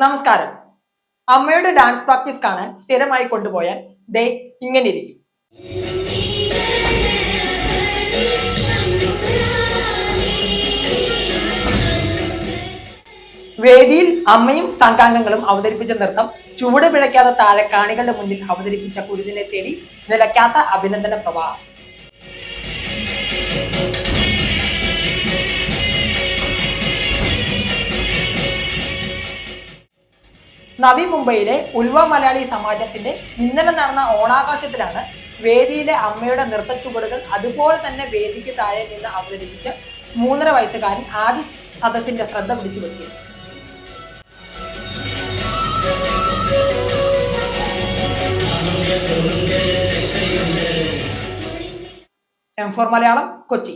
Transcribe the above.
നമസ്കാരം. അമ്മയുടെ dance practice കാണാൻ സ്ഥിരമായി കൊണ്ടുപോയാൽ ദേ ഇങ്ങനെ ഇരിക്കും. വേദിയിൽ അമ്മയും സംഘാംഗങ്ങളും അവതരിപ്പിച്ച നൃത്തം ചുവട് പിഴയ്ക്കാത്ത താഴെ കാണികളുടെ മുന്നിൽ അവതരിപ്പിച്ച കുരുതിനെ തേടി നിലയ്ക്കാത്ത അഭിനന്ദന പ്രവാഹം. നവി മുംബൈയിലെ ഉൽവ മലയാളി സമാജത്തിന്റെ ഇന്നലെ നടന്ന ഓണാഘോഷത്തിലാണ് വേദിയിലെ അമ്മയുടെ നൃത്ത ചുവടുകൾ അതുപോലെ തന്നെ വേദിക്ക് താഴെ നിന്ന് അവതരിപ്പിച്ച മൂന്നര വയസ്സുകാരൻ ആദ്യ സദസ്സിന്റെ ശ്രദ്ധ പിടിച്ചു പറ്റിയത്. M four Malayalam Kochi.